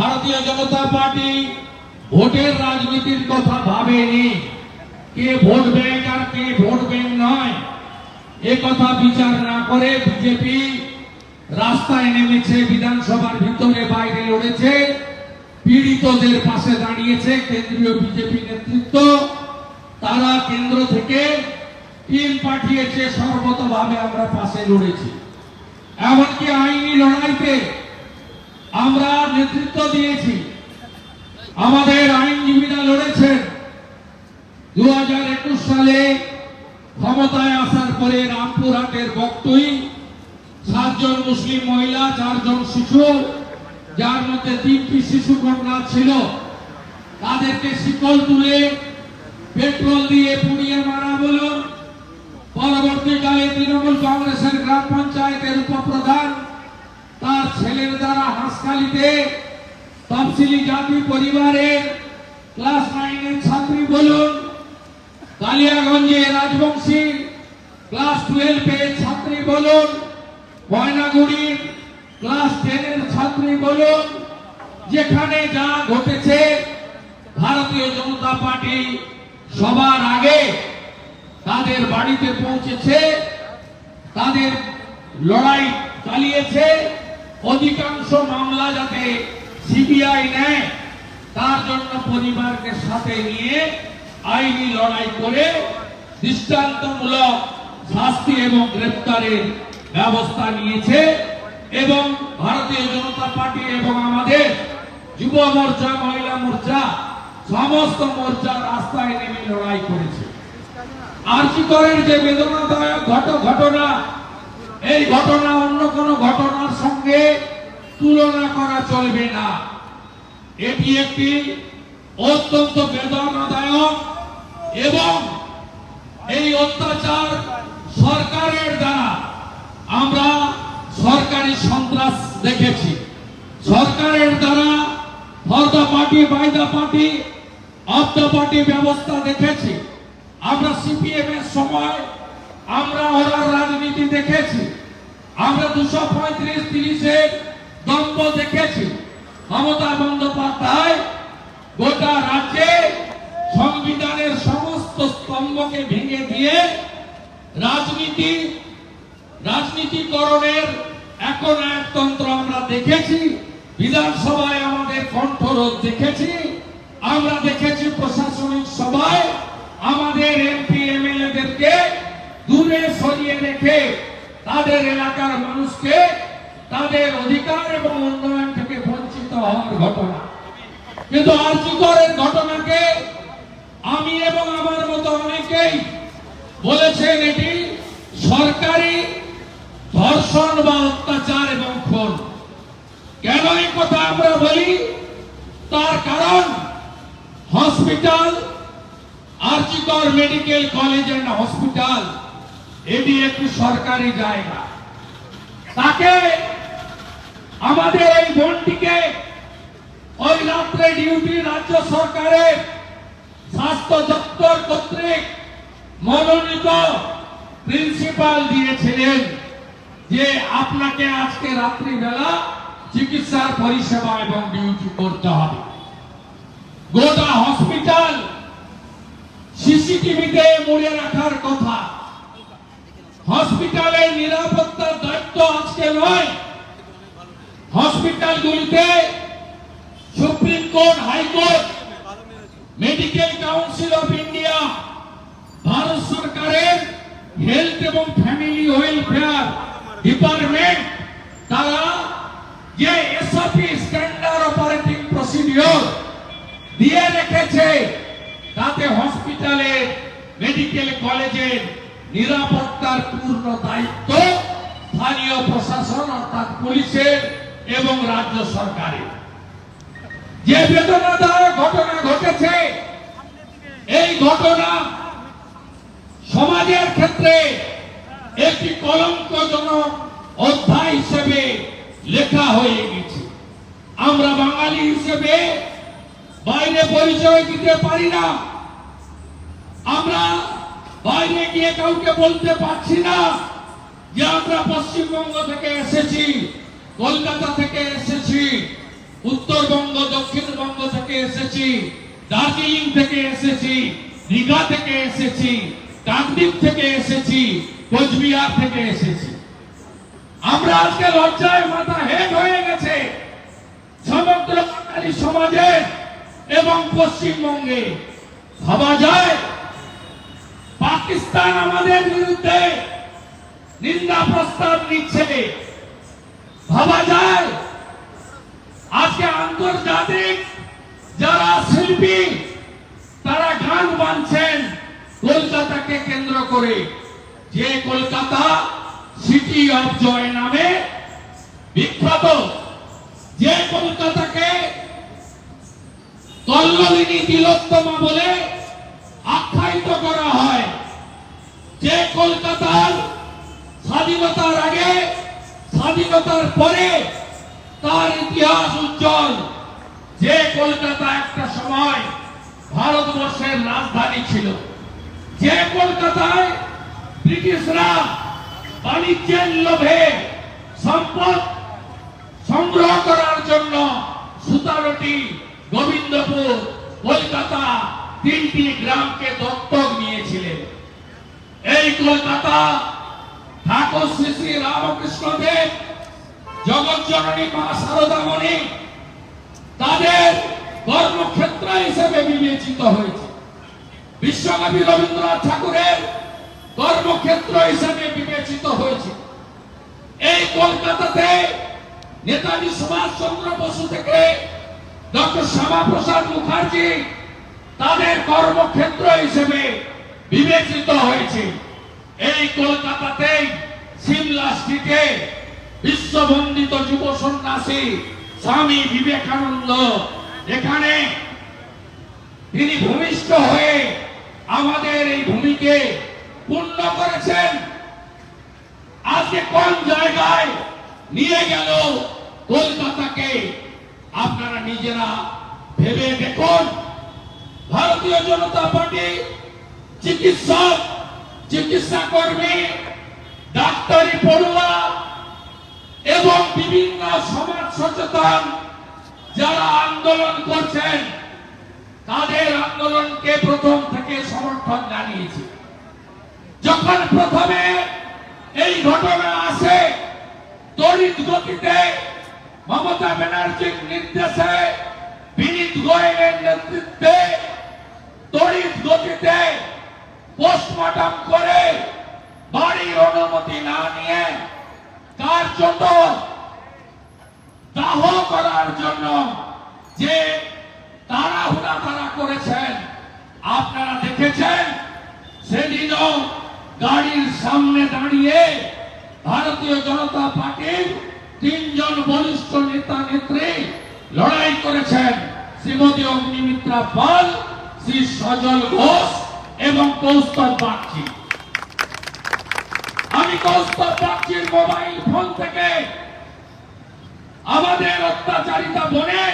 ভারতীয় জনতা পার্টি ভোটের রাজনীতির কথা ভাবেনি। কে ভোট ব্যাংক আর কে ভোট ব্যাংক নয়। এ কথা বিচার না করে বিজেপি রাস্তায় নেমেছে, বিধানসভার ভিতরে বাইরে লড়েছে, পীড়িতদের পাশে দাঁড়িয়েছে কেন্দ্রীয় বিজেপি নেতৃত্ব। তারা কেন্দ্র থেকে টিম পাঠিয়েছে, সর্বতভাবে আমরা পাশে লড়েছি। এমনকি আইনি লড়াইতে আমরা নেতৃত্ব দিয়েছি। আমাদের আইনজীবীরা লড়েছেন। দু হাজার একুশ সালে ক্ষমতায় আসার পরে রামপুরহাটের বক্তই সাতজন মুসলিম মহিলা, চারজন শিশু, যার মধ্যে তিনটি শিশু কন্যা ছিল। তাদেরকে শিকল তুলে পেট্রোল দিয়ে পুড়িয়ে মারা বলুন পরবর্তীকালে তৃণমূল কংগ্রেসের গ্রাম পঞ্চায়েতের উপপ্রধান তার ছেলের দ্বারা হাসখালিতে তফসিলি জাতি পরিবারের ক্লাস নাইনের ছাত্রী বলুন কালিয়াগঞ্জে রাজবংশী ক্লাস টুয়েলভের ছাত্রী বলুন, ময়নাগুড়ির ক্লাস টেনের ছাত্রী বলুন, যেখানে যা ঘটেছে ভারতীয় জনতা পার্টি সবার আগে তাদের বাড়িতে পৌঁছেছে, তাদের লড়াই চালিয়েছে অধিকাংশ মামলা যাতে সিবিআই নেয়, তার জন্য পরিবারকে সাথে নিয়ে আইনি লড়াই করে দৃষ্টান্তমূলক শাস্তি এবং গ্রেপ্তারের ব্যবস্থা নিয়েছে এবং ভারতীয় জনতা পার্টি এবং আমাদের যুব মোর্চা, মহিলা মোর্চা, সমস্ত মোর্চা রাস্তায় নেমে লড়াই করেছে। আর্চিকরের যে বেদনাদায়ক ঘট ঘটনা? এই ঘটনা অন্য কোন ঘটনার সঙ্গে তুলনা করা চলবে না। এটি একটি অত্যন্ত বেদনাদায়ক এবং এই অত্যাচার সরকারের দ্বারা আমরা সরকারি সন্ত্রাস দেখেছি। সরকারের দ্বারা for party by party of party ব্যবস্থা দেখেছি। আমরা সিপিএম এর সময় আমরা ওরা রাজনীতি দেখেছি। আমরা দুশো পঁয়ত্রিশ তিরিশের দম্ভ দেখেছি। মমতা বন্দ্যোপাধ্যায় গোটা রাজ্যে সংবিধানের সমস্ত স্তম্ভকে ভেঙে দিয়ে রাজনীতি, রাজনীতিকরণের এখন একতন্ত্র আমরা দেখেছি। বিধানসভায় আমাদের কণ্ঠরোধ দেখেছি। আমরা দেখেছি প্রশাসনিক সভায় আমাদের এমপি, এমএলএদেরকে দূরে সরিয়ে রেখে তাদের এলাকার মানুষকে তাদের অধিকার এবং উন্নয়ন থেকে বঞ্চিত হওয়ার ঘটনা। কিন্তু আর্যিকরের ঘটনাকে? আমি এবং আমার মতো অনেকেই বলেছেন এটি সরকারি ধর্ষণ বা অত্যাচার এবং খুন। কেন এই কথা আমরা বলি? তার কারণ hospital R G Kar medical college and hospital এটি একটি সরকারি জায়গা। তাকে আমাদের এই বোনটিকে ওই রাত্রে ডিউটি রাজ্য সরকারের স্বাস্থ্য দপ্তর কর্তৃক মনোনীত প্রিন্সিপাল দিয়েছিলেন যে আপনাকে আজকে রাত্রিবেলা চিকিৎসার পরিষেবা এবং ডিউটি করতে হবে। গোটা হসপিটাল সিসিটিভিতে মুড়ে রাখার কথা। হসপিটালের নিরাপত্তার দায়িত্ব আজকে নয়। হসপিটালগুলিতে supreme court, high court, medical council of India, Bharat সরকারের হেলথ এবং ফ্যামিলি ওয়েলফেয়ার ডিপার্টমেন্ট, তারা যে এসওপি স্ট্যান্ডার্ড অপারেটিং প্রসিডিওর দিয়ে রেখেছে, তাতে হসপিটালে, মেডিকেল কলেজের নিরাপত্তার পূর্ণ দায়িত্ব স্থানীয় প্রশাসন, অর্থাৎ পুলিশের এবং রাজ্য সরকারের। যে বেদনাদায়ক ঘটনা ঘটেছে, এই ঘটনা সমাজের ক্ষেত্রে একটি কলঙ্কজনক অধ্যায় হিসেবে লেখা হয়ে গেছে। আমরা বাঙালি হিসেবে বাইরে পরিচয় দিতে পারি না। আমরা বাইরে গিয়ে কাউকে বলতে পারছি না? যে আমরা পশ্চিমবঙ্গ থেকে এসেছি, কলকাতা থেকে এসেছি, উত্তরবঙ্গ, দক্ষিণবঙ্গ থেকে এসেছি, দার্জিলিং থেকে এসেছি, দীঘা থেকে এসেছি কাকদ্বীপ থেকে এসেছি, কোচবিহার থেকে এসেছি। আমরা আজকে লজ্জায় মাথা হেট হয়ে গেছে। সমগ্র বাঙালি সমাজের এবং পশ্চিমবঙ্গে ভাবা যায় পাকিস্তান আমাদের বিরুদ্ধে নিন্দা প্রস্তাব নিচ্ছে। ভাবা যায়, আজকে আন্তর্জাতিক যারা শিল্পী, তারা গান বানছেন কলকাতাকে কেন্দ্র করে। যে কলকাতা সিটি অফ জয় নামে বিখ্যাত, যে কলকাতাকে কল্লোলিনী তিলোত্তমা বলে আখ্যায়িত কলকাতার স্বাধীনতার আগে, স্বাধীনতার পরে তার ইতিহাস উজ্জ্বল। যে কলকাতা একটা সময় ভারতবর্ষের রাজধানী ছিল। যে কলকাতায় ব্রিটিশরা বাণিজ্যের লোভে সম্পদ সংগ্রহ করার জন্য সুতারটি, গোবিন্দপুর, কলকাতা তিনটি গ্রামকে দত্তক নিয়েছিলেন। এই কলকাতা, ঠাকুর শ্রী শ্রী রামকৃষ্ণ দেব জগৎ জননী মা শারদামণি তাদের কর্মক্ষেত্র হিসেবে বিবেচিত হয়েছে। বিশ্বকবি রবীন্দ্রনাথ ঠাকুরের কর্মক্ষেত্র হিসেবে বিবেচিত হয়েছে। এই কলকাতাতে নেতাজি সুভাষ চন্দ্র বসু থেকে ডক্টর শ্যামাপ্রসাদ মুখার্জি তাদের কর্মক্ষেত্র হিসেবে বিবেচিত হয়েছে। এই কলকাতাতেই সিমলা স্ট্রিটে বিশ্ববন্দিত যুব সন্ন্যাসী স্বামী বিবেকানন্দ এখানে তিনি ভূমিষ্ঠ হয়ে আমাদের এই ভূমিকে পূর্ণ করেছেন। আজকে কোন জায়গায় নিয়ে গেল কলকাতাকে, আপনারা নিজেরা ভেবে দেখুন। ভারতীয় জনতা পার্টি চিকিৎসক, চিকিৎসা কর্মী, ডাক্তারি পড়ুয়া এবং বিভিন্ন সমাজ সচেতন যারা আন্দোলন করছেন, তাদের আন্দোলনকে প্রথম থেকে সমর্থন জানিয়েছে। যখন প্রথমে এই ঘটনা আসে, তড়িৎ গতিতে মমতা ব্যানার্জির নির্দেশে বিনীত গোয়েলের নেতৃত্বে তড়িৎ গতিতে পোস্টমর্টম করে বাড়ির অনুমতি না নিয়ে কার্যত দাহ করার জন্য যে তাড়াহুড়া তারা করেছেন, আপনারা দেখেছেন? সেদিনও গাড়ির সামনে দাঁড়িয়ে ভারতীয় জনতা পার্টির তিনজন বরিষ্ঠ নেতা নেত্রী লড়াই করেছেন। শ্রীমতী অগ্নিমিত্রা পাল, শ্রী সজল ঘোষ এবং কৌস্তব বাগচি। আমি কৌস্তব বাগচির মোবাইল ফোন থেকে আমাদের অত্যাচারিতা বনে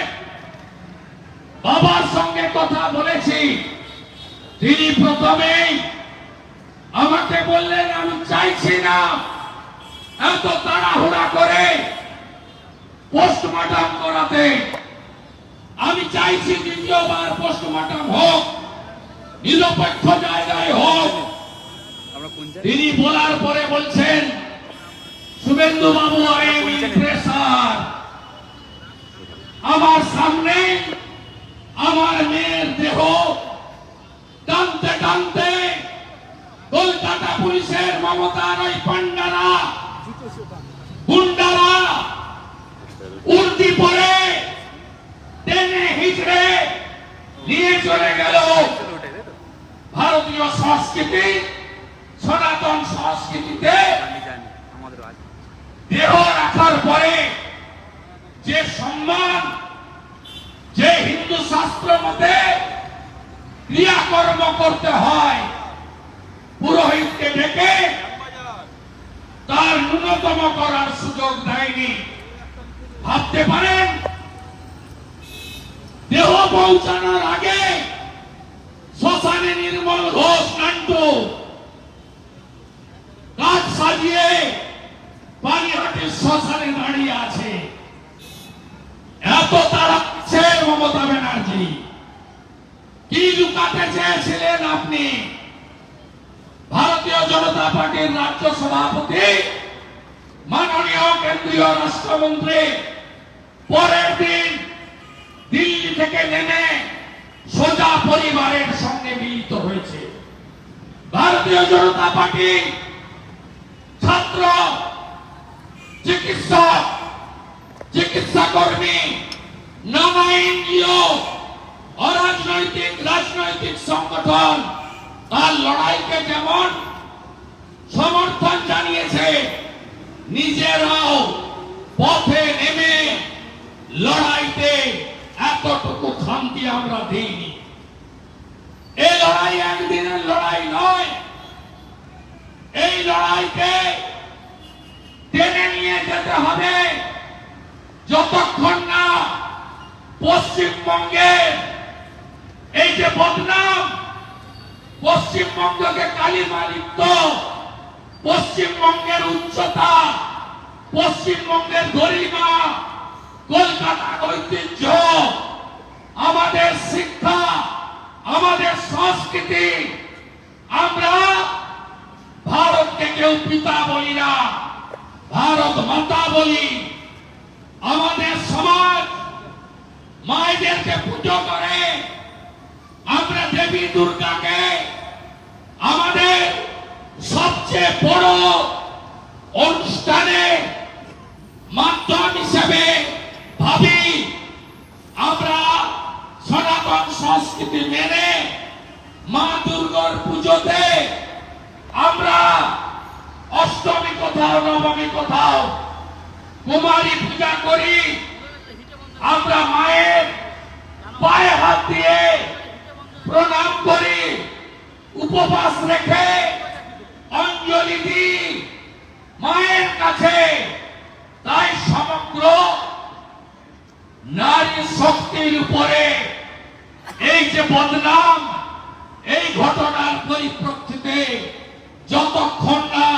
বাবার সঙ্গে কথা বলেছি। তিনি প্রথমেই আমাকে বললেন, আমি চাইছি না এত তাড়াহুড়া করে পোস্টমর্টম করাতে। আমি চাইছি দ্বিতীয়বার পোস্টমর্টম হোক। নিরপেক্ষ জায়গায় হোক তিনি বলার পরে বলছেন শুভেন্দু বাবু আই প্রেসার আমার সামনে আমার মেয়ের দেহ টানতে টানতে কলকাতা পুলিশের মমতার ওই পান্ডারা গুন্ডারা উর্দি পরে টেনে হিচড়ে নিয়ে চলে গেল। ভারতীয় সংস্কৃতি সনাতন সংস্কৃতিতে দেহ রাখার পরে যে সম্মান যে হিন্দু শাস্ত্র মতে ক্রিয়াকর্ম করতে হয় পুরোহিতকে ডেকে তার ন্যূনতম করার সুযোগ দেয়নি। ভাবতে পারেন দেহ পৌঁছানোর আগে শ্মশানে নির্মল ঘোষ নান্টু কাজ সাজিয়ে পানিহাটির শ্মশানে দাঁড়িয়ে আছে। এত তার শক্তিশালী কি লুকাতে চেয়েছিলেন আপনি? ভারতীয় জনতা পার্টির রাজ্য সভাপতি, মাননীয় কেন্দ্রীয় রাষ্ট্রমন্ত্রী, পরের দিন দিল্লি থেকে নেমে সোজা পরিবারের সঙ্গে মিলিত হয়েছে। ভারতীয় জনতা পার্টি ছাত্র, চিকিৎসক চিকিৎসা কর্মী নানা এনজিও, অরাজনৈতিক, রাজনৈতিক সংগঠন, তার লড়াইকে যেমন সমর্থন জানিয়েছে, নিজেরাও পথে নেমে লড়াইতে এতটুকু খামতি আমরা দিইনি। এই লড়াই একদিনের লড়াই নয়। এই লড়াইকে টেনে নিয়ে যেতে হবে। যতক্ষণ না পশ্চিমবঙ্গের এই যে বদনাম, পশ্চিমবঙ্গকে কালিমালিপ্ত, পশ্চিমবঙ্গের উচ্চতা, পশ্চিমবঙ্গের গরিমা কলকাতার ঐতিহ্য। আমাদের শিক্ষা, আমাদের সংস্কৃতি, আমরা ভারতকে কেউ পিতা বলি না, ভারত মাতা বলি। আমাদের সমাজ মায়েদেরকে পুজো করে, আমরা দেবী দুর্গাকে আমাদের সবচেয়ে বড় অনুষ্ঠানে মাধ্যম হিসেবে ভাবি, আমরা সনাতন সংস্কৃতি মেনে মা দুর্গার পুজোতে আমরা অষ্টমী কোথাও, নবমী কোথাও কুমারী পূজা করি। আমরা মায়ের পায়ে হাত দিয়ে প্রণাম করি, উপবাস রেখে অঞ্জলি দিই মায়ের কাছে। তাই সমগ্র নারী শক্তির উপরে এই যে বদনাম, এই ঘটনার পরিপ্রেক্ষিতে যতক্ষণ না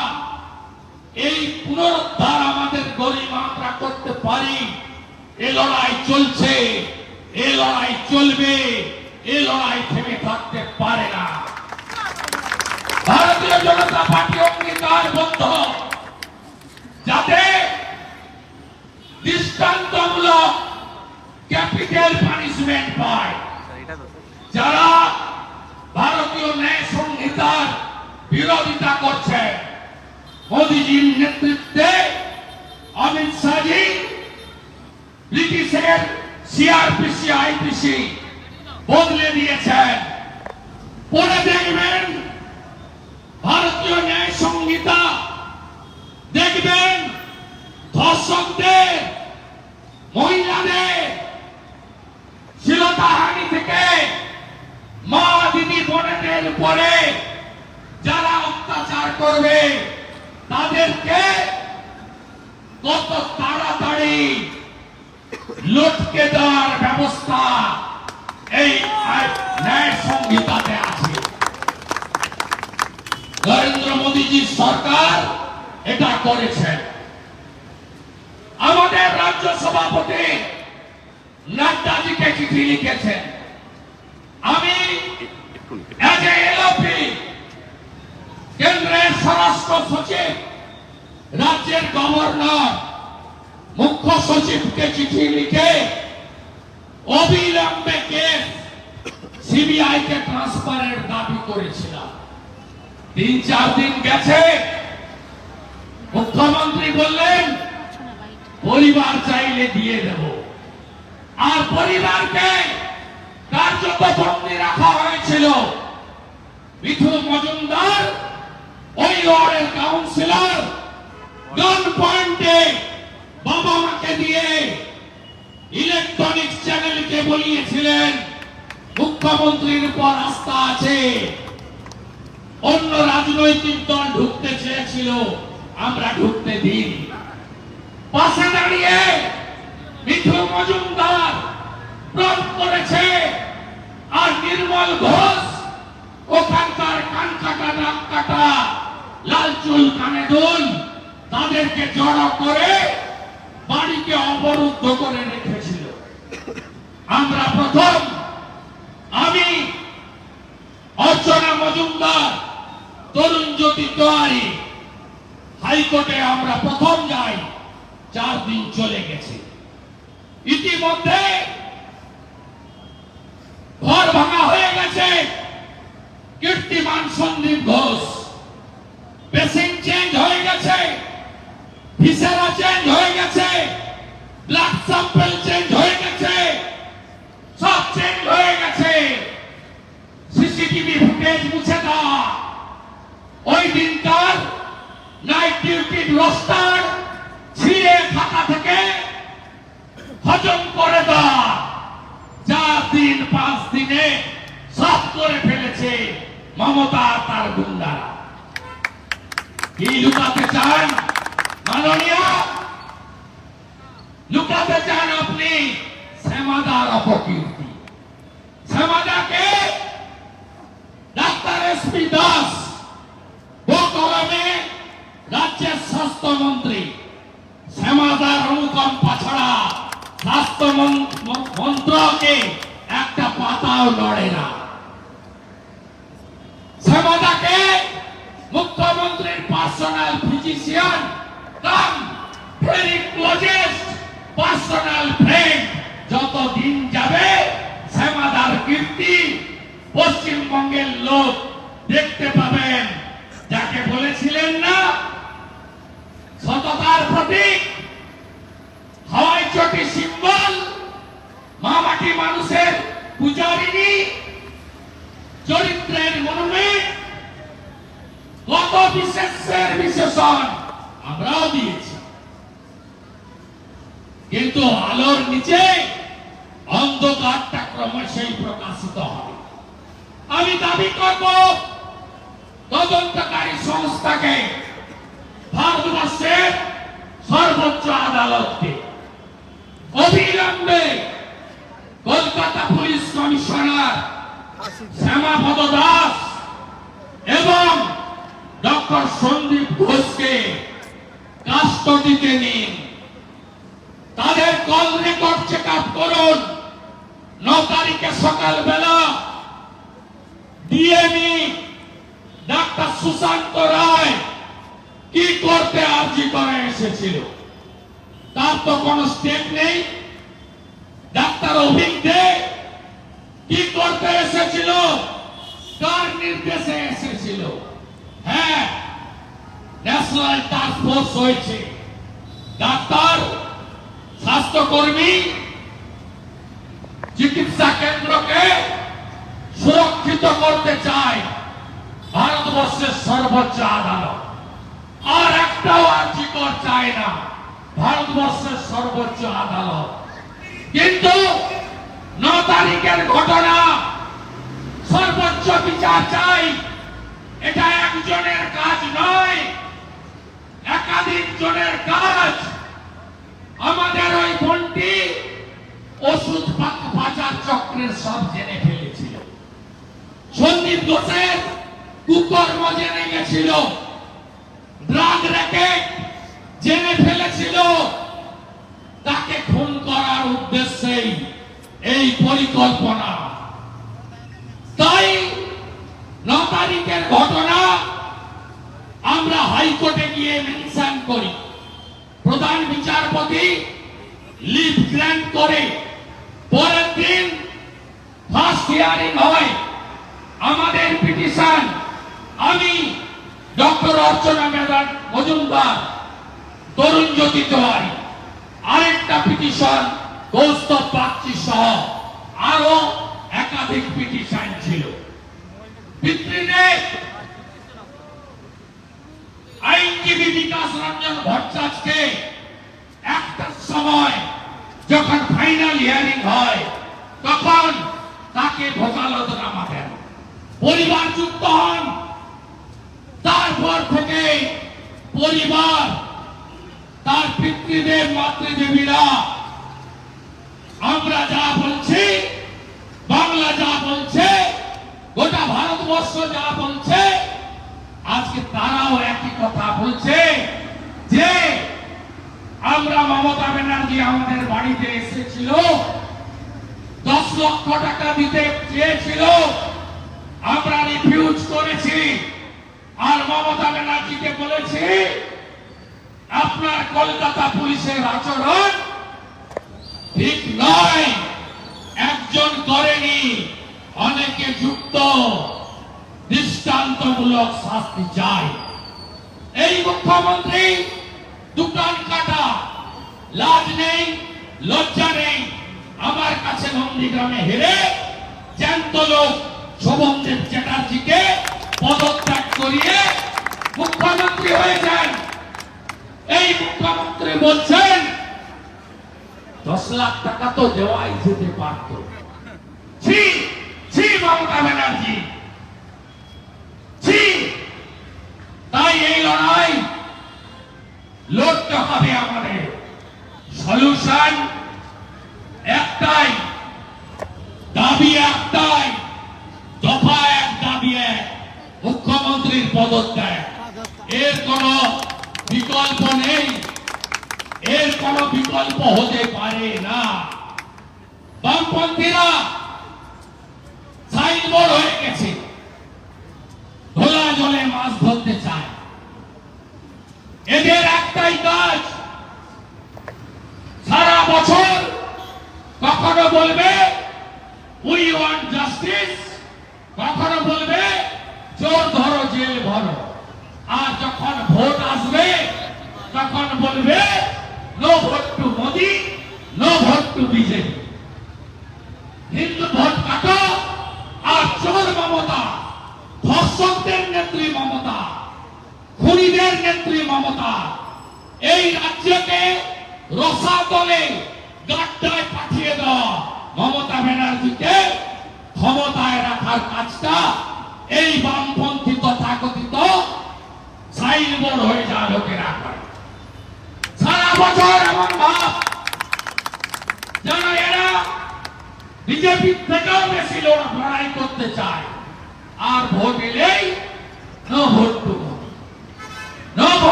এই পুনরুদ্ধার আমাদের গরিমা আমরা করতে পারি, এ লড়াই চলছে, এ লড়াই চলবে, এ লড়াই থেমে থাকতে পারে না। ভারতীয় জনতা পার্টি অঙ্গীকারবদ্ধ যাতে দৃষ্টান্তমূলক ক্যাপিটাল পানিশমেন্ট পায় যারা ভারতীয় ন্যায় সংহিতার বিরোধিতা করছে, মোদীজির নেতৃত্বে অমিত শাহজি, ব্রিটিশের সিআরপিসি আইপিসি বদলে দিয়েছেন। পরে দেখবেন, ভারতীয় ন্যায় সংহিতা দেখবেন, ধর্ষকদের, মহিলাদের শ্লীলতাহানি থেকে মা দিদি বোনেদের উপরে যারা অত্যাচার করবে, তাদেরকে কত তাড়াতাড়ি দেওয়ার ব্যবস্থা এই ন্যায় সংহিতাতে আছে। নরেন্দ্র মোদীজির সরকার এটা করেছেন আমাদের রাজ্য সভাপতি নাড্ডাজিকে চিঠি লিখেছেন আমি কেন্দ্রের স্বরাষ্ট্র সচিব, রাজ্যের গভর্নর, মুখ্য সচিবকে চিঠি লিখে অবিলম্বে কেস সিবিআই কে ট্রান্সফারের দাবি করেছিলাম। তিন, চার দিন গেছে। মুখ্যমন্ত্রী বললেন, পরিবার চাইলে দিয়ে দেব। আর পরিবারকে কার্যত বন্দী রাখা হয়েছিল। মিঠু মজুমদার ওই ওয়ার্ডের কাউন্সিলর গান পয়েন্টে বাবা মাকে দিয়ে ইলেকট্রনিক চ্যানেলকে বলিয়েছিলেন, মুখ্যমন্ত্রীর উপর আস্থা আছে। অন্য রাজনৈতিক দল ঢুকতে চেয়েছিল, আমরা ঢুকতে দিই পাশে দাঁড়িয়ে মিঠু মজুমদার করেছে আর নির্মল ঘোষ ওখানকার কান কাটা, নাক কাটা, লাল চুল, কানে দুল, তাদেরকে জড়ো করে বাড়িকে অবরুদ্ধ করে রেখেছিল। আমরা প্রথম, আমি অর্চনা মজুমদার, তরুণ জ্যোতি তোয়ারি হাইকোর্টে আমরা প্রথম যাই, চার দিন চলে গেছে। ইতিমধ্যে ঘর ভাঙা হয়ে গেছে। কীর্তিমান সন্দীপ ঘোষ। পেসিং চেঞ্জ হয়ে গেছে। ভিসেরা চেঞ্জ হয়ে গেছে। ব্লাড স্যাম্পল চেঞ্জ হয়ে গেছে। সব চেঞ্জ হয়ে গেছে। সিসিটিভি ফুটেজ মুছে দেওয়া। ওই দিনকার নাইট ডিউটির রোস্টার ছিঁড়ে খাতা থেকে হজম করে দেওয়া যা দিন, পাঁচ দিনে সব করে ফেলেছে মমতা তার গুন্ডারা। কি লুকাতে চান, মাননীয়? লুকাতে চান আপনি শ্যামাদার অপকীর্তি। শ্যামাদাকে ডাক্তার এস পি দাস কলমে রাজ্যের স্বাস্থ্যমন্ত্রী শ্যামাদার অনুকম্পা ছাড়া মন্ত্রকে একটা পাতাও লড়ে না। শ্যামাদাকে মুখ্যমন্ত্রীর পার্সোনাল ফিজিশিয়ান শ্যামাদার কীর্তি পশ্চিমবঙ্গের লোক দেখতে পাবেন। যাকে বলেছিলেন না? সততার প্রতীক হাওয়াই চটি সিম্বল, মামাটি মানুষের পূজারিনী চরিত্রের মনুমেন্ট কত বিশেষের বিশেষণ আমরাও দিয়েছি। কিন্তু আলোর নিচে অন্ধকারটা ক্রমশই প্রকাশিত হবে। আমি দাবি করব, তদন্তকারী সংস্থাকে ভারতবর্ষের সর্বোচ্চ আদালতকে অবিলম্বে কলকাতা পুলিশ কমিশনার শ্যামাপদ দাস এবং ডক্টর সন্দীপ ঘোষকে কাস্টডিতে নিন। তাদের কল রেকর্ড চেক আপ করুন। ন তারিখে সকালবেলা ডিএমই ডাক্তার সুশান্ত রায় কি করতে আর্জি করে এসেছিল? তার তো কোনো স্টেপ নেই। ডাক্তার অভিক দে কি করতে এসেছিল? কার নির্দেশে এসেছিল? হ্যাঁ ন্যাশনাল টাস্ক ফোর্স হয়েছে। ডাক্তার, স্বাস্থ্যকর্মী, চিকিৎসা কেন্দ্রকে সুরক্ষিত করতে চায়। ভারতবর্ষের সর্বোচ্চ আদালত। আর একটাও আর্জিকর চায় না। ভারতবর্ষের সর্বোচ্চ আদালত। কিন্তু ন তারিখের ঘটনা সর্বোচ্চ বিচার চাই। এটা একজনের কাজ নয়, একাধিক জনের কাজ। আমাদের ওই বোনটি ওষুধ পাচার চক্রের সব জেনে ফেলেছিল। সন্দীপ ঘোষের কুকর্ম জেনে গেছিল। ড্রাগ র্যাকেট জেনে ফেলেছিল, তাকে খুন করার উদ্দেশ্যেই এই পরিকল্পনা। তাই ন তারিখের ঘটনা আমরা হাইকোর্টে গিয়ে মেনশন করি। প্রধান বিচারপতি লিভ গ্র্যান্ট করে, পরের দিন ফার্স্ট হিয়ারিং হয়। আমাদের পিটিশন, আমি ডক্টর অর্চনা মেদান মজুমদার। তরুণ জ্যোতি তেওয়ারি আরেকটা পিটিশন কৌস্তব বাগচি সহ আরও একাধিক পিটিশন ছিল। আইনজীবী বিকাশ রঞ্জন ভট্টাচার্যকে একটার সময় যখন ফাইনাল হিয়ারিং হয়, তখন তাকে ভোকালতনামা দেন। পরিবার যুক্ত হন। তারপর থেকে পরিবার পিতৃদেব মাতৃদেবীরা আমরা যা বলছি, বাংলা যা বলছে, গোটা ভারতবর্ষ যা বলছে, আজকে তারাও একই কথা বলছে যে আমরা মমতা ব্যানার্জি আমাদের বাড়িতে এসেছিল, দশ লক্ষ টাকা দিতে চেয়েছিল, আমরা রিফিউজ করেছি। আর মমতা ব্যানার্জিকে বলেছি আপনার কলকাতা পুলিশের আচরণ ঠিক নয়। একজন করেনি, অনেকে যুক্ত। দৃষ্টান্তমূলক শাস্তি চায় এই মুখ্যমন্ত্রী দুটান কাটা, লাজ নেই, লজ্জা নেই। আমার কাছে নন্দীগ্রামে হেরে জ্যান্ত লোক শোভনদেব চ্যাটার্জিকে পদত্যাগ করিয়ে মুখ্যমন্ত্রী হয়েছেন এই মুখ্যমন্ত্রী বলছেন, দশ লাখ টাকা তো দেওয়াই যেতে পারত। মমতা ব্যানার্জি। তাই এই লড়াই লড়তে হবে আমাদের। সলিউশন একটাই, দাবি একটাই, দফা এক দাবি এক, মুখ্যমন্ত্রীর পদত্যাগ। এর কোন বিকল্প নেই। এর কোন বিকল্প হতে পারে না। বামপন্থীরা সাইনবোর্ড হয়ে গেছে। ধোলা জলে মাছ ধরতে চায় এদের একটাই কাজ সারা বছর কখনো বলবে উই ওয়ান্ট জাস্টিস কখনো বলবে চোর ধরো জেল ভরো আর যখন ভোট আসবে তখন বলবে no vote to Modi no vote to BJP Hindu vote কাটো আর চোর মমতা ধর্ষকদের নেত্রী মমতা খুনিদের নেত্রী মমতা এই রাজ্যকে রসা দলে গাড্ডায় পাঠিয়ে দেওয়া মমতা ব্যানার্জিকে ক্ষমতায় রাখার কাজটা এই বামপন্থী তথাকথিত সাইনবোর্ড হয়ে যা লোকেরা করে সারা ভাব এরা বিজেপি থেকেও বেশি লোক লড়াই করতে চায় আর ভোট এলেই নো ভোট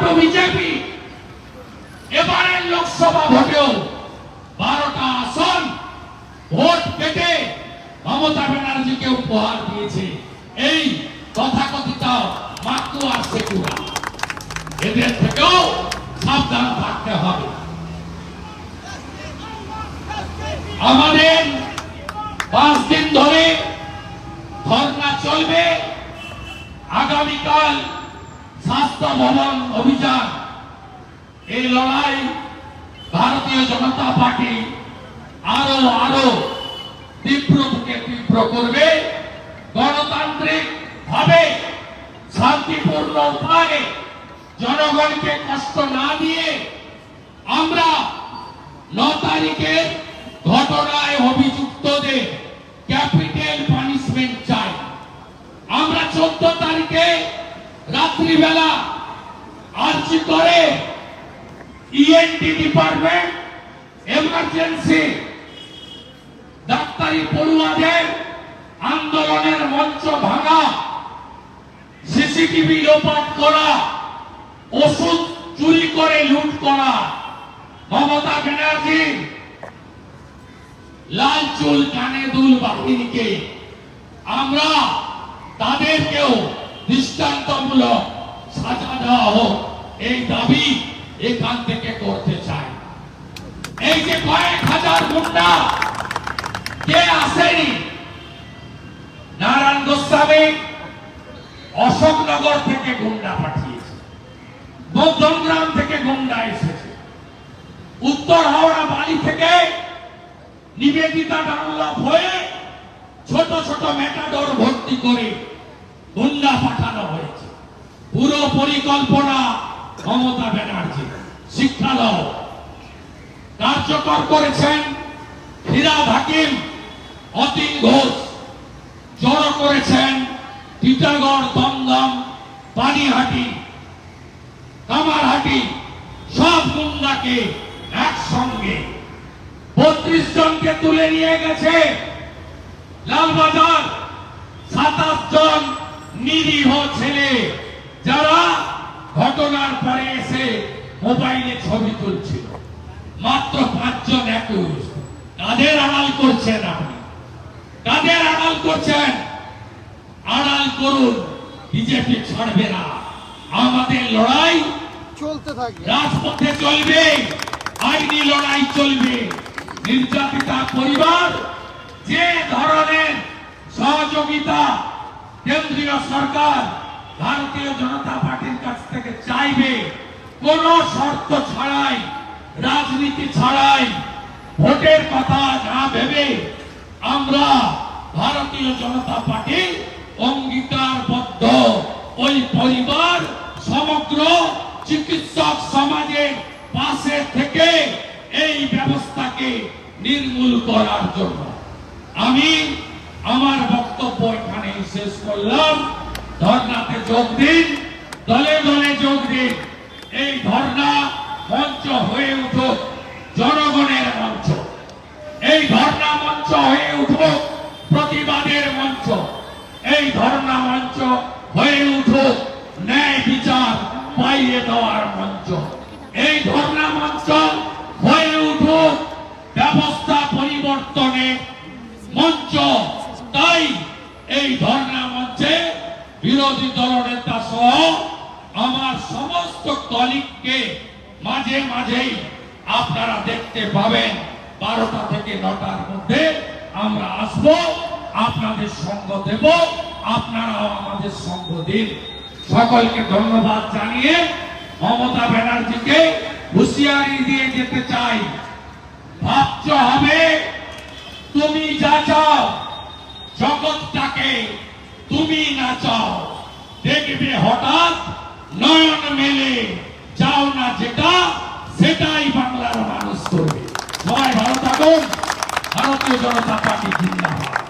টু বিজেপি এবারের লোকসভা ভোটেও বারোটা আসন ভোট কেটে মমতা ব্যানার্জিকে উপহার দিয়েছে এই তথাকথিত মাতুয়া সেকুরা এদের থেকেও সাবধান থাকতে হবে আমাদের পাঁচ দিন ধরে ধর্ণা চলবে। আগামীকাল স্বাস্থ্য ভবন অভিযান। এই লড়াই ভারতীয় জনতা পার্টি আরও আরও তীব্র থেকে তীব্র করবে। গণতান্ত্রিক ভাবে শান্তিপূর্ণ উপায়ে জনগণকে কষ্ট না দিয়ে আমরা ন তারিখের ঘটনায় অভিযুক্তদের ক্যাপিটাল পানিশমেন্ট চাই। আমরা চোদ্দ তারিখে রাত্রিবেলা আর্জি করে ইএনটি ডিপার্টমেন্ট, এমার্জেন্সি, ডাক্তারি পড়ুয়াদের আন্দোলনের মঞ্চ ভাঙা, সিসিটিভি লোপাট করা, ওষুধ চুরি করে লুট করা, মমতা ব্যানার্জি লাল চুল কানে দুল বাহিনীকে। আমরা তাদেরকেও দৃষ্টান্তমূলক সাজা দেওয়া হোক, এই দাবি এখান থেকে করতে চাই। এই যে কয়েক হাজার গুন্ডা, কে আসেনি? নারায়ণ গোস্বামী অশোকনগর থেকে গুন্ডা পাঠিয়েছে। মধ্যমগ্রাম থেকে গুন্ডা এসেছে। উত্তর হাওড়া বাড়ি থেকে নিবেদিতা ডানলভ হয়ে ছোট ছোট মেটাডোর ভর্তি করে গুন্ডা পাঠানো হয়েছে। পুরো পরিকল্পনা মমতা ব্যানার্জি শিক্ষালয় কার্যকর করেছেন ফিরাদ হাকিম অতীন ঘোষ। জড়ো করেছেন টিটাগড়, দমদম, পানিহাটি, কামারহাটি, সব গুন্ডাকে একসঙ্গে বত্রিশ জনকে তুলে নিয়ে গেছে। লালবাজার সাতাশ জন নিরীহ ছেলে যারা ঘটনার পরে এসে মোবাইলে ছবি তুলছিল। মাত্র পাঁচজন একুশ। তাদের আড়াল করছেন আপনি? কাদের আড়াল করছেন? আড়াল করুন বিজেপি ছাড়বে না। আমাদের লড়াই চলতে থাকবে। রাজপথে চলবে আইনি লড়াই চলবে। নির্যাতিতা পরিবার যে ধরনের সহযোগিতা কেন্দ্রীয় সরকার ভারতীয় জনতা পার্টির কাছ থেকে চাইবে, কোন শর্ত ছাড়াই, রাজনীতি ছাড়াই, ভোটের কথা না ভেবে আমরা ভারতীয় জনতা পার্টি অঙ্গীকারবদ্ধ। ওই পরিবার সমগ্র চিকিৎসক সমাজের পাশে থেকে ব্যবস্থাকে নির্মূল করার জন্য। আমি আমার বক্তব্য এখানে শেষ করলাম। ধর্নাতে যোগ দিন, দলে দলে যোগ দিন। এই ধর্না মঞ্চ হয়ে উঠুক, জনগণের মঞ্চ। এই ধর্ণা মঞ্চ হয়ে উঠুক, প্রতিবাদের মঞ্চ। এই ধর্ণা মঞ্চ হয়ে উঠুক, ন্যায় বিচার পাইয়ে দেওয়ার মঞ্চ। এই ধর্ণা মঞ্চ হয়ে উঠুক ব্যবস্থা পরিবর্তনের মঞ্চ, তাই এই ধর্ণা মঞ্চে বিরোধী দলনেতা সহ আমার সমস্ত কলিগকে মাঝে মাঝেই আপনারা দেখতে পাবেন। বারোটা থেকে নটার মধ্যে আমরা আসব, আপনাদের সঙ্গ দেব, আপনারাও আমাদের সঙ্গ দিন। সকলকে ধন্যবাদ জানিয়ে মমতা ব্যানার্জিকে হুঁশিয়ারি দিয়ে যেতে চাই। ভাবতে হবে? তুমি যা চাও, জগৎটাকে তুমি না চাও। দেখবে হঠাৎ নয়ন মেলে চাও না যেটা, সেটাই বাংলার মানুষ করবে। সবাই ভালো থাকুন। ভারতীয় জনতা পার্টি জিন্দাবাদ।